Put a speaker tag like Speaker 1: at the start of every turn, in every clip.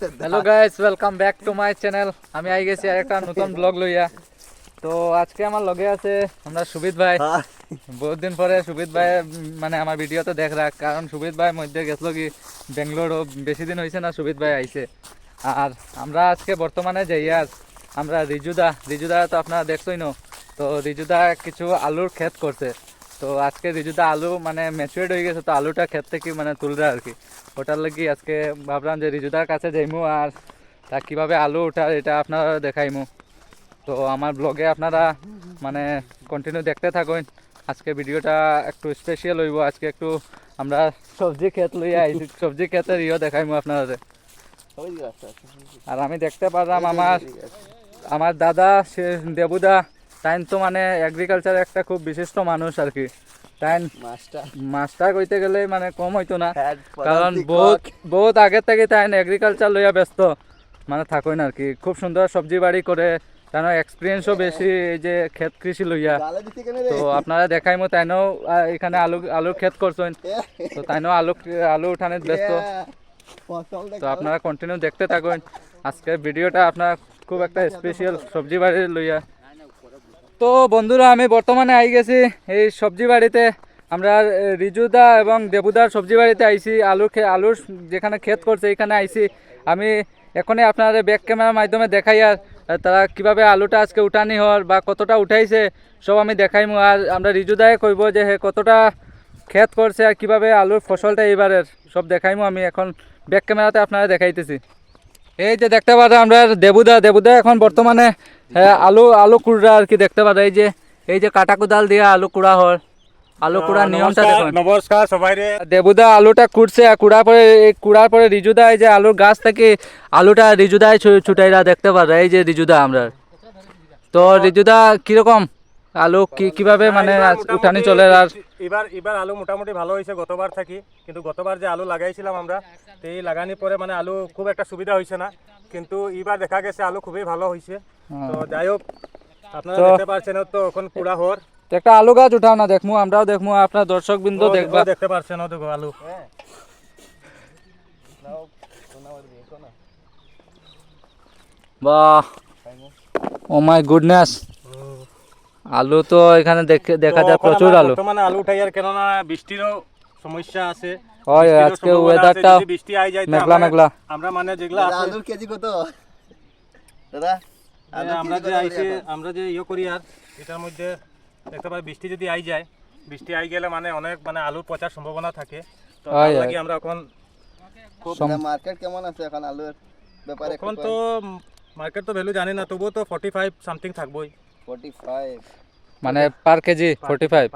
Speaker 1: Hello guys welcome back to my channel আমি আই গেছি আর একটা নতুন ব্লগ লইয়া তো আজকে আমার লগে আছে আমরা সুবিত ভাই। বহুত দিন পরে সুবিত ভাই মানে আমার ভিডিওতে দেখ রাখ। কারণ সুবিত ভাই মধ্যে গেছিল কি বেঙ্গলোরও বেশি দিন হয়েছে না সুবিত ভাই আইছে। আর আমরা আজকে বর্তমানে যাইয়ার আমরা রিজুদা। রিজুদা তো আপনারা দেখছই না তো রিজুদা কিছু আলুর ক্ষেত করছে। তো আজকে রিজুদা আলু মানে ম্যাচুরেড হয়ে গেছে তো আলুটা ক্ষেত থেকে মানে তুলবে আর কি। ওটার লাগি আজকে ভাবলাম যে রিজুদার কাছে যাইমু আর তা কীভাবে আলু ওঠার এটা আপনারা দেখাইমু। তো আমার ব্লগে আপনারা মানে কন্টিনিউ দেখতে থাকুন। আজকে ভিডিওটা একটু স্পেশাল হইব আজকে একটু আমরা সবজি ক্ষেত লইয়া আইছি সবজি ক্ষেতের ইয়ে দেখাইমু আপনাদের। আর আমি দেখতে পারলাম আমার আমার দাদা সে দেবুদা তাইন তো মানে এগ্রিকালচার একটা খুব বিশিষ্ট মানুষ আর কি তাইন মাস্টার কইতে গেলে মানে কম হইতো না। কারণ বহুত বহুত আগে থেকে তাই এগ্রিকালচার লইয়া ব্যস্ত। মানে থাকেন আর কি খুব সুন্দর সবজি বাড়ি করে তার এক্সপিরিয়েন্সও বেশি এই যে ক্ষেত কৃষি লইয়া। তো আপনারা দেখাইমো তাইনও আহ, এখানে আলু আলুর ক্ষেত করছেন। তো তাইনও আলু আলু উঠানে ব্যস্ত। তো আপনারা কন্টিনিউ দেখতে থাকুন। আজকের ভিডিওটা আপনার খুব একটা স্পেশাল সবজি বাড়ি লইয়া। তো বন্ধুরা, আমি বর্তমানে আই গেছি এই সবজি বাড়িতে। আমরা রিজুদা এবং দেবুদার সবজি বাড়িতে আইছি। আলুর আলুর যেখানে ক্ষেত করছে এখানে আইছি। আমি এখনই আপনার ব্যাক ক্যামেরার মাধ্যমে দেখাই আর তারা কীভাবে আলুটা আজকে উঠানি হওয়ার বা কতটা উঠাইছে, সব আমি দেখাইমু। আর আমরা রিজুদায় কইব যে হে, কতটা ক্ষেত করছে আর কীভাবে আলুর ফসলটা এবারের সব দেখাইমু। আমি এখন ব্যাক ক্যামেরাতে আপনারা দেখাইতেছি। এই যে দেখতে পারেন আমরা দেবুদা দেবুদা এখন বর্তমানে আলু আলু কুড়া আর কি দেখতে পারে এই যে এই যে কাটা কুদাল দিয়ে আলু কুড়া হয়। আলু কুড়ার নিয়মটা দেখুন।
Speaker 2: নমস্কার সবাই
Speaker 1: দেবুদা আলুটা কুড়ছে আর কুড়ার পরে এই কুড়ার পরে রিজুদা এই যে আলুর গাছ থেকে আলুটা রিজুদায় ছুটাইরা দেখতে পারে এই যে রিজুদা আমরা। তো রিজুদা কীরকম? আলু কি কীভাবে মানে উঠানি চলে আর
Speaker 2: এবার এবার আলু মোটামুটি ভালো হয়েছে গতবার থাকি। কিন্তু গতবার যে আলু লাগাইছিলাম আমরা তো এই লাগানোর পরে মানে আলু খুব একটা সুবিধা হয়েছে না। কিন্তু এবার দেখা গেছে আলু খুবই ভালো হয়েছে। তো যাই হোক আপনারা দেখতে পাচ্ছেন তো এখন পুরা হর।
Speaker 1: একটা আলু গাছ উঠাও না দেখমু আমরাও দেখমু আপনার দর্শক বিন্দু দেখবা।
Speaker 2: দেখতে পাচ্ছেন তো আলু।
Speaker 1: বাহ! ও মাই গুডনেস আলু তো এখানে দেখা যায় প্রচুর
Speaker 2: আমরা
Speaker 1: আলু।
Speaker 2: বর্তমানে আলু উঠাই আর কেননা বৃষ্টিরও সমস্যা আছে।
Speaker 1: হয়, আজকে
Speaker 2: যদি বৃষ্টি আই যায়
Speaker 1: মেঘলা মেঘলা।
Speaker 2: আমরা মানে যেগুলা
Speaker 3: আলুর কেজি কত? দাদা
Speaker 2: আমরা যে আইছে আমরা যে ইয়ে করি আর এটার মধ্যে দেখতে পাই বৃষ্টি যদি আই যায় বৃষ্টি আই গেলে মানে অনেক মানে আলুর পচার সম্ভাবনা থাকে। তো
Speaker 1: হয়, হয়।
Speaker 2: লাগি আমরা এখন
Speaker 3: মার্কেট কেমন আছে এখন আলুর ব্যাপারে
Speaker 2: এখন তো মার্কেট তো ভ্যালু জানি না তবুও তো ফর্টি ফাইভ সামথিং থাকবোই।
Speaker 1: মানে পার কেজি ফোর্টি ফাইভ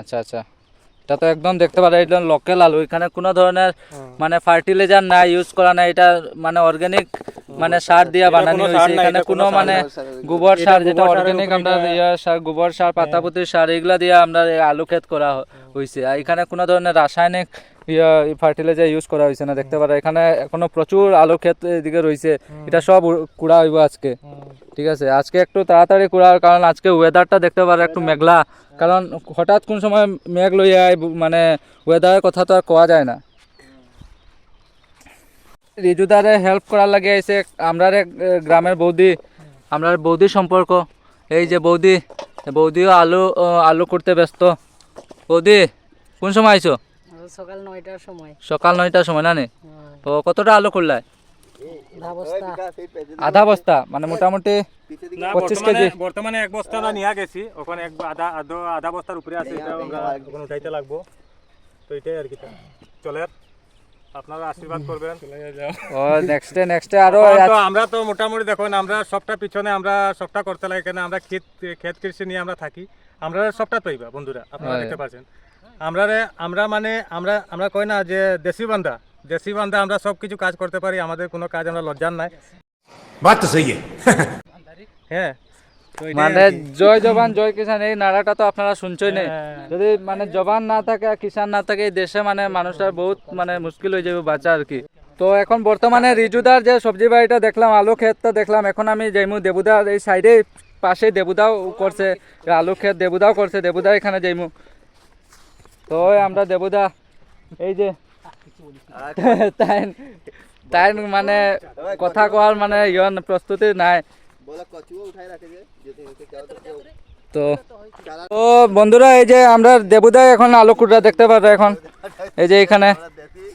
Speaker 1: আচ্ছা আচ্ছা। এটা তো একদম দেখতে পারে একদম লোকাল আলু। এখানে কোনো ধরনের মানে ফার্টিলাইজার না ইউজ করা নাই। এটা মানে অর্গানিক মানে সার দিয়া বানানো হয়েছে এখানে কোনো মানে গোবর সার যেটা অর্গানিক আমরা সার গোবর সার পাতাপুতির সার এগুলা দিয়ে আমরা আলু ক্ষেত করা হয়েছে আর এখানে কোনো ধরনের রাসায়নিক ইয়া ফার্টিলাইজার ইউজ করা হয়েছে না দেখতে পারে এখানে এখনও প্রচুর আলু ক্ষেত এদিকে রয়েছে এটা সব কুড়া হইব আজকে। ঠিক আছে? আজকে একটু তাড়াতাড়ি কুড়ার কারণ আজকে ওয়েদারটা দেখতে পারে একটু মেঘলা। কারণ হঠাৎ কোন সময় মেঘ লইয়া মানে ওয়েদারের কথা তো আর কোয়া যায় না। রিজুদারে হেল্প করার লাগে এসে আমরা গ্রামের বৌদি আমরা বৌদি সম্পর্ক। এই যে বৌদি বৌদিও আলু আলু করতে ব্যস্ত। বৌদি কোন সময় আইছো?
Speaker 4: সকাল নয়টার সময়।
Speaker 1: সকাল নয়টার সময় না নি? তো কতটা আলু করলাই আধা বস্তা। মানে মোটামুটি
Speaker 2: না
Speaker 1: 25
Speaker 2: বর্তমানে
Speaker 1: কেজি।
Speaker 2: বর্তমানে এক বস্তা নিয়ে গেছি। ওখানে এক আধা আধা আধা বস্তার উপরে আছে এটা উঠাইতে লাগবো। তো এটাই আর কি চলে আপনারা আশীর্বাদ করবেন।
Speaker 1: ও নেক্সটে নেক্সটে
Speaker 2: আরও আমরা তো মোটামুটি দেখুন আমরা সবটা পিছনে আমরা সবটা করতে লাগে কেন? আমরা ক্ষেত ক্ষেত কৃষি নিয়ে আমরা থাকি। আমরা সবটা পাইবা বন্ধুরা আপনারা দেখতে পাচ্ছেন। আমরা আমরা মানে আমরা আমরা কই না যে দেশি বান্ধা দেশি বান্ধা আমরা সব কিছু কাজ করতে পারি আমাদের কোনো কাজ আমরা লজ্জার নাই। বাত তো হ্যাঁ।
Speaker 1: মানে জয় জবান জয় কিষান এই নারাটা তো আপনারা শুনছই নেই
Speaker 2: হ্যাঁ।
Speaker 1: যদি মানে জবান না থাকে কিষান না থাকে এই দেশে মানে মানুষের বহুত মানে মুশকিল হয়ে যাবে বাঁচা আর কি। তো এখন বর্তমানে রিজুদার যে সবজি বাড়িটা দেখলাম আলু ক্ষেতটা দেখলাম এখন আমি যাইমু দেবুদার এই সাইডে পাশে দেবুদাও করছে আলু ক্ষেত দেবুদাও করছে দেবুদা এখানে যাইমু। তো আমরা দেবুদা এই যে তাই তাই মানে কথা কোৱাৰ মানে ইয়ন প্ৰস্তুতি নাই।
Speaker 3: তো
Speaker 1: তো বন্ধুরা, এই যে আমরা দেবুদাই এখন আলু কুড়া দেখতে পারো এখন। এই যে এখানে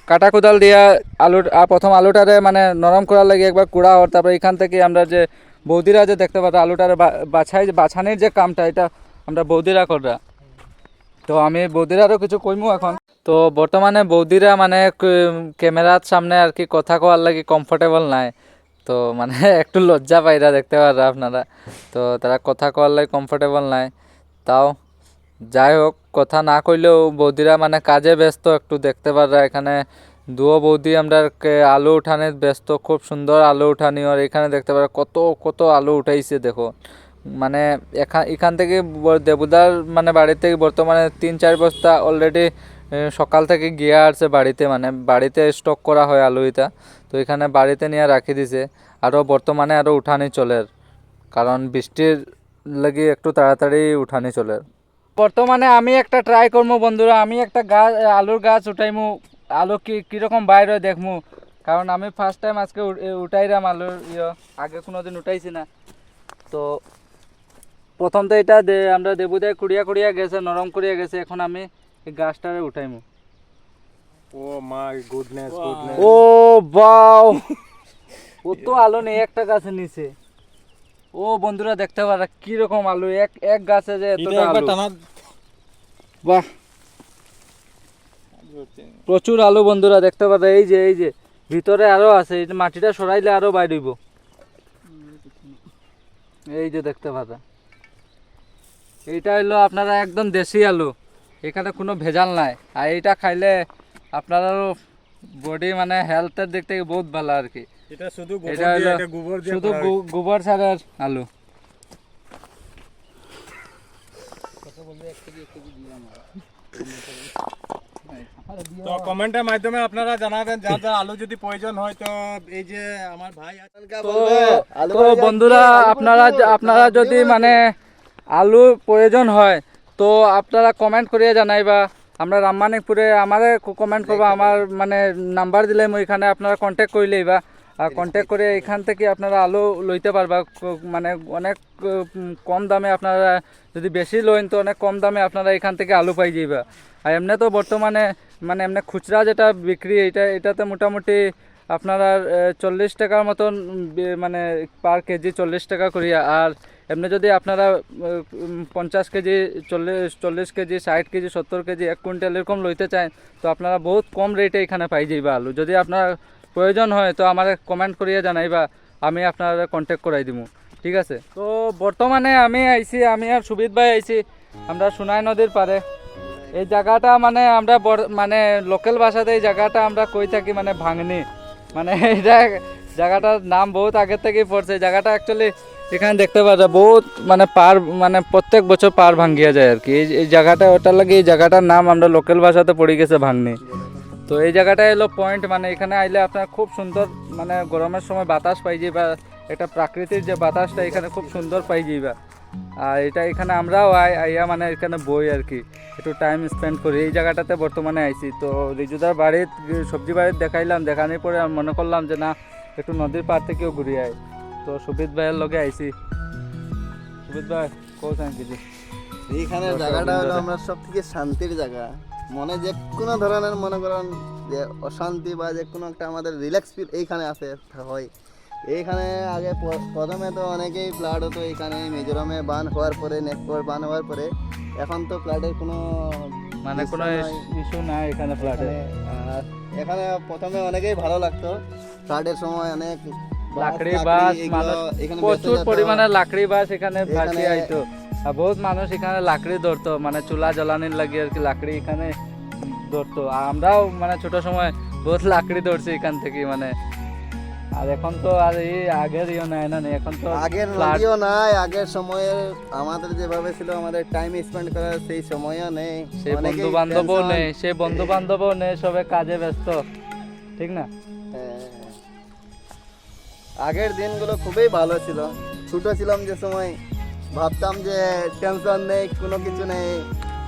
Speaker 1: কাটা কোদাল দিয়া আলু প্রথম আলুটারে মানে নরম করার লাগে একবার কুড়া হওয়ার, তারপরে এখান থেকে আমরা যে বৌদিরা যে দেখতে পারো, আলুটারে বাছাই, বাছানির যে কামটা, এটা আমরা বৌদিরা করা। তো আমি বৌদিরারও কিছু কইমু এখন। তো বর্তমানে বৌদিরা মানে ক্যামেরার সামনে আর কি কথা কওয়ার লাগে কমফোর্টেবল নাই। তো মানে একটু লজ্জা পাইরা দেখতে পারা আপনারা। তো তারা কথা লাগে কমফোর্টেবল নাই। তাও যাই হোক, কথা না কইলেও বৌদিরা মানে কাজে ব্যস্ত, একটু দেখতে পারা এখানে। দুও বৌদি আমরা আলু উঠানে ব্যস্ত, খুব সুন্দর আলু উঠানি, আর এখানে দেখতে পারা কত কত আলু উঠাইছে দেখো। মানে এখান এখান থেকে দেবুদার মানে বাড়ি থেকে বর্তমানে তিন চার বস্তা অলরেডি সকাল থেকে গিয়া আসছে বাড়িতে মানে বাড়িতে স্টক করা হয় আলু এটা তো এখানে বাড়িতে নিয়ে রাখি দিছে। আরও বর্তমানে আরও উঠানি চলে। কারণ বৃষ্টির লাগি একটু তাড়াতাড়ি উঠানি চলে। বর্তমানে আমি একটা ট্রাই করব বন্ধুরা। আমি একটা গাছ আলুর গাছ উঠাইমু। আলু কি, কীরকম বাইরে দেখমু। কারণ আমি ফার্স্ট টাইম আজকে উঠাইলাম আলুর ইয়ে। আগে কোনো দিন উঠাইছি না। তো প্রথম তো এটা আমরা দেবুদায় কুড়িয়া কুড়িয়া গেছে, নরম করিয়া গেছে। এখন আমি এই গাছটারে উঠাইমু।
Speaker 2: ও মাই গুডনেস গুডনেস।
Speaker 1: ও বাও। ও তো আলু নেই একটা গাছে নিচে। ও বন্ধুরা দেখতে পারা কি রকম আলু এক এক গাছে যে এতটা আলু। বাহ। প্রচুর আলু বন্ধুরা দেখতে পারে এই যে এই যে ভিতরে আরও আছে এই যে মাটিটা সরাইলে আরও বাইরিব এই যে দেখতে পারা। এইটা হলো আপনারা একদম দেশি আলু। এখানে কোনো ভেজাল নাই। আর এইটা খাইলে আপনারাও বডি মানে হেলথের দিক থেকে বহুত ভালো আর কি।
Speaker 2: এটা শুধু গোবর
Speaker 1: এটা
Speaker 2: এটা
Speaker 1: শুধু আলু।
Speaker 2: তো কমেন্টের মাধ্যমে আপনারা জানাবেন যার যার আলু যদি প্রয়োজন হয় তো এই যে আমার ভাই
Speaker 1: তো বন্ধুরা আপনারা আপনারা যদি মানে আলু প্রয়োজন হয় তো আপনারা কমেন্ট করিয়ে জানাইবা। আমরা রামমানিকপুরে আমারে কমেন্ট করবা আমার মানে নাম্বার দিলে মই এখানে আপনারা কন্ট্যাক্ট করলেই বা আর কন্ট্যাক্ট করে এখান থেকে আপনারা আলু লইতে পারবা। মানে অনেক কম দামে আপনারা যদি বেশি লইন তো অনেক কম দামে আপনারা এখান থেকে আলু পাই যাইবা। আর এমনি তো বর্তমানে মানে এমনি খুচরা যেটা বিক্রি এটা এটাতে মোটামুটি আপনারা চল্লিশ টাকার মতন মানে পার কেজি চল্লিশ টাকা করিয়া। আর এমনি যদি আপনারা পঞ্চাশ কেজি, চল্লিশ চল্লিশ কেজি, ষাট কেজি, সত্তর কেজি, এক কুইন্টাল এরকম লইতে চান তো আপনারা বহুত কম রেটে এখানে পাই যাইবা আলু। যদি আপনার প্রয়োজন হয়, তো আমার কমেন্ট করিয়া জানাইবা, আমি আপনারা কন্ট্যাক্ট করাই দিব ঠিক আছে? তো বর্তমানে আমি আইছি, আমি আর সুবিধ ভাই আইছি, আমরা সোনাই নদীর পারে এই জায়গাটা মানে আমরা মানে লোকাল ভাষাতে এই জায়গাটা আমরা কই থাকি মানে ভাঙনি। মানে এটা জায়গাটার নাম বহুত আগের থেকেই পড়ছে। জায়গাটা অ্যাকচুয়ালি এখানে দেখতে পারা বহুত মানে পার মানে প্রত্যেক বছর পার ভাঙ্গিয়া যায় আর কি। এই জায়গাটা, ওটার লাগে এই জায়গাটার নাম আমরা লোকাল ভাষাতে পড়ে গেছে ভাঙনি। তো এই জায়গাটা এলো পয়েন্ট মানে এখানে আইলে আপনার খুব সুন্দর মানে গরমের সময় বাতাস পাই যাই বা একটা প্রাকৃতিক যে বাতাসটা এখানে খুব সুন্দর পাই যাইবা। আর এটা এখানে আমরাও আই, আইয়া মানে এখানে বই আর কি, একটু টাইম স্পেন্ড করি। এই জায়গাটাতে বর্তমানে আইছি। তো রিজুদার বাড়ির সবজি বাড়ির দেখাইলাম, দেখানোর পরে মনে করলাম যে না, একটু নদীর পার থেকেও ঘুরে আই তো সুবিত ভাইয়ের লগে আইছি। সুবিত ভাই কোথায় কিছু
Speaker 3: এইখানে জায়গাটা হলো আমরা সব থেকে শান্তির জায়গা। মনে যে কোনো ধরনের মনে করেন যে অশান্তি বা যে কোনো একটা আমাদের রিল্যাক্স ফিল এইখানে আসে হয়। এইখানে আগে প্রথমে তো অনেকেই ফ্লাড হতো এইখানে মিজোরামে বান হওয়ার পরে নেকপর বান হওয়ার পরে। এখন তো ফ্লাডের কোনো
Speaker 1: মানে কোনো। ইস্যু নাই এখানে ফ্ল্যাটে
Speaker 3: আর এখানে প্রথমে অনেকেই ভালো লাগতো। ফ্লাডের সময় অনেক
Speaker 1: লাকড়ি বাস মানুষ প্রচুর পরিমাণে লাকড়ি বাস এখানে ভাসি আইতো। আর বহুত মানুষ এখানে লাকড়ি ধরতো মানে চুলা জ্বালানির লাগে আর কি লাকড়ি এখানে ধরতো। আর আমরাও মানে ছোট সময় বহুত লাকড়ি ধরছি এখান থেকে মানে। আর এখন তো আর এই আগের ইয়ে নাই না এখন তো
Speaker 3: আগের নদীও নাই আগের সময়ের আমাদের যেভাবে ছিল আমাদের টাইম স্পেন্ড করার সেই সময়ও নেই।
Speaker 1: সেই বন্ধু বান্ধবও নেই সেই বন্ধু বান্ধবও নেই সবে কাজে ব্যস্ত ঠিক না।
Speaker 3: আগের দিনগুলো খুবই ভালো ছিল। ছোট ছিলাম যে সময়, ভাবতাম যে টেনশন নেই, কোনো কিছু নেই।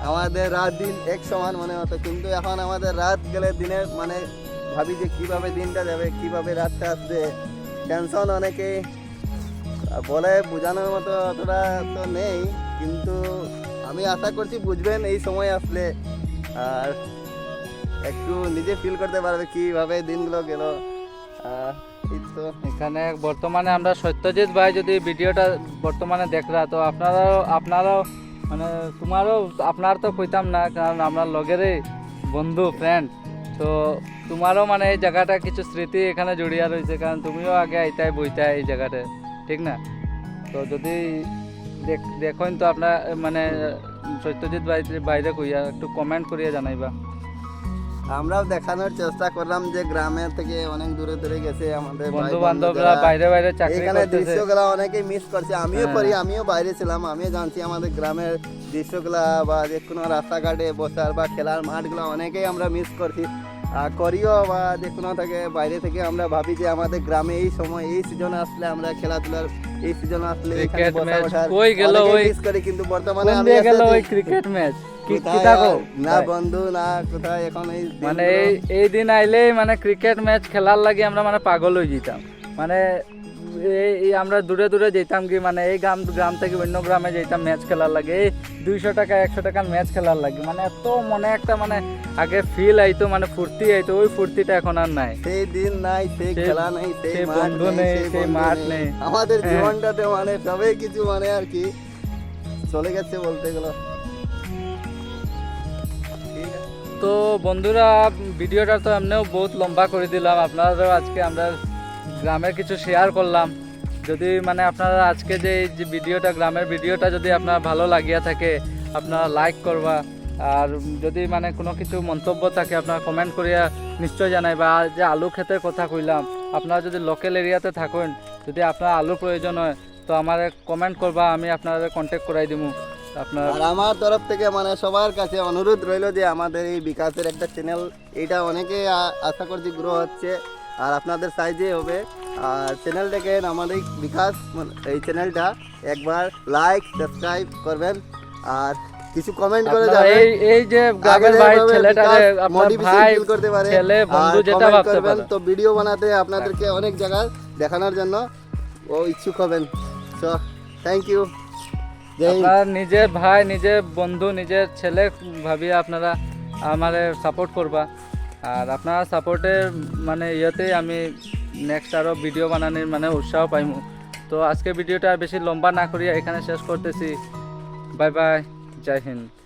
Speaker 3: আমাদের রাত দিন এক সমান মনে হতো। কিন্তু এখন আমাদের রাত গেলে দিনের মানে ভাবি যে কীভাবে দিনটা যাবে, কীভাবে রাতটা আসবে টেনশন অনেকে বলে বোঝানোর মতো অতটা তো নেই, কিন্তু আমি আশা করছি বুঝবেন এই সময় আসলে। আর একটু নিজে ফিল করতে পারবে কীভাবে দিনগুলো গেল। তো
Speaker 1: এখানে বর্তমানে আমরা সত্যজিৎ ভাই যদি ভিডিওটা বর্তমানে দেখরা তো আপনারাও আপনারাও মানে তোমারও, আপনার তো কইতাম না, কারণ আমরা লগেরই বন্ধু ফ্রেন্ড তো তোমারও মানে এই জায়গাটা কিছু স্মৃতি এখানে জড়িয়া রয়েছে, কারণ তুমিও আগে আইতাই, বইতাই এই জায়গাতে ঠিক না? তো যদি দেখ- তো আপনার মানে সত্যজিৎ ভাই, বাইরে কইয়া একটু কমেন্ট করিয়া জানাইবা।
Speaker 3: আমরাও দেখানোর চেষ্টা করলাম যে গ্রামে থেকে অনেক দূরে দূরে গেছে আমাদের
Speaker 1: বন্ধু
Speaker 3: বন্ধু
Speaker 1: বান্ধবরা বাইরে বাইরে চাকরি
Speaker 3: এখানে দৃশ্যগুলো অনেকেই মিস করছে। আমিও
Speaker 1: হ্যাঁ।
Speaker 3: করি আমিও বাইরে ছিলাম আমিও জানছি আমাদের গ্রামের দৃশ্যগুলা বা যে কোনো রাস্তাঘাটে বসার বা খেলার মাঠগুলো অনেকেই আমরা মিস করছি। আর করিও বা যে কোনো থেকে বাইরে থেকে আমরা ভাবি যে আমাদের গ্রামে এই সময় এই সিজনে আসলে আমরা খেলাধুলার এই সিজনে আসলে
Speaker 1: ক্রিকেট ম্যাচ কই গেল ওই
Speaker 3: করি কিন্তু বর্তমানে আমি
Speaker 1: গেল ওই ক্রিকেট ম্যাচ কি কি থাকো
Speaker 3: না বন্ধু না কোথায় এখন এই
Speaker 1: মানে এই দিন আইলেই মানে ক্রিকেট ম্যাচ খেলার লাগে আমরা মানে পাগল হয়ে যেতাম। মানে এই এই আমরা দূরে দূরে যেতাম কি মানে এই গ্রাম গ্রাম থেকে অন্য গ্রামে যেতাম ম্যাচ খেলার লাগে। এই দুইশো টাকা একশো টাকার ম্যাচ খেলার লাগে। মানে এত মনে একটা মানে আগে ফিল আইতো মানে ফুর্তি আইতো ওই ফুর্তিটা এখন আর নাই।
Speaker 3: সেই দিন নাই সেই খেলা নাই সেই
Speaker 1: বন্ধু
Speaker 3: নেই সেই
Speaker 1: মাঠ
Speaker 3: নেই। আমাদের
Speaker 1: হ্যাঁ।
Speaker 3: জীবনটাতে মানে সবই কিছু মানে আর কি। চলে গেছে বলতে গেল।
Speaker 1: তো বন্ধুরা ভিডিওটা তো এমনিও বহুত লম্বা করে দিলাম। আপনারাও আজকে আমরা গ্রামের কিছু শেয়ার করলাম। যদি মানে আপনারা আজকে যে এই যে ভিডিওটা গ্রামের ভিডিওটা যদি আপনার ভালো লাগিয়া থাকে আপনারা লাইক করবা। আর যদি মানে কোনো কিছু মন্তব্য থাকে, আপনারা কমেন্ট করিয়া নিশ্চয় জানাইবা আর যে আলু ক্ষেতের কথা কইলাম, আপনারা যদি লোকাল এরিয়াতে থাকেন, যদি আপনার আলু প্রয়োজন হয়, তো আমার কমেন্ট করবা, আমি আপনাদের কন্ট্যাক্ট করাই দিব আপনার
Speaker 3: আর আমার তরফ থেকে মানে সবার কাছে অনুরোধ রইল যে আমাদের এই বিকাশের একটা চ্যানেল এটা অনেকে আশা করছি গ্রো হচ্ছে, আর আপনাদের সাইজে হবে। আর চ্যানেল দেখেন আমাদের বিকাশ, এই চ্যানেলটা একবার লাইক সাবস্ক্রাইব করবেন। আর কিছু কমেন্ট করে যাবেন।
Speaker 1: এই এই যে গ্রামের ভাই ছেলেটারে আপনার ভাই
Speaker 3: করতে পারে
Speaker 1: ছেলে বন্ধু যেটা ভাবতে
Speaker 3: করবেন
Speaker 1: পারে।
Speaker 3: তো ভিডিও বানাতে আপনাদেরকে অনেক জায়গায় দেখানোর জন্য ও ইচ্ছুক হবেন। সো থ্যাংক ইউ
Speaker 1: আপনার নিজের ভাই নিজের বন্ধু নিজের ছেলে ভাবিয়ে আপনারা আমারে সাপোর্ট করবা। আর আপনার সাপোর্টের মানে ইয়েতেই আমি নেক্সট আরও ভিডিও বানানোর মানে উৎসাহ পাইমু। তো আজকে ভিডিওটা বেশি লম্বা না করিয়া এখানে শেষ করতেছি। বাই বাই জয় হিন্দ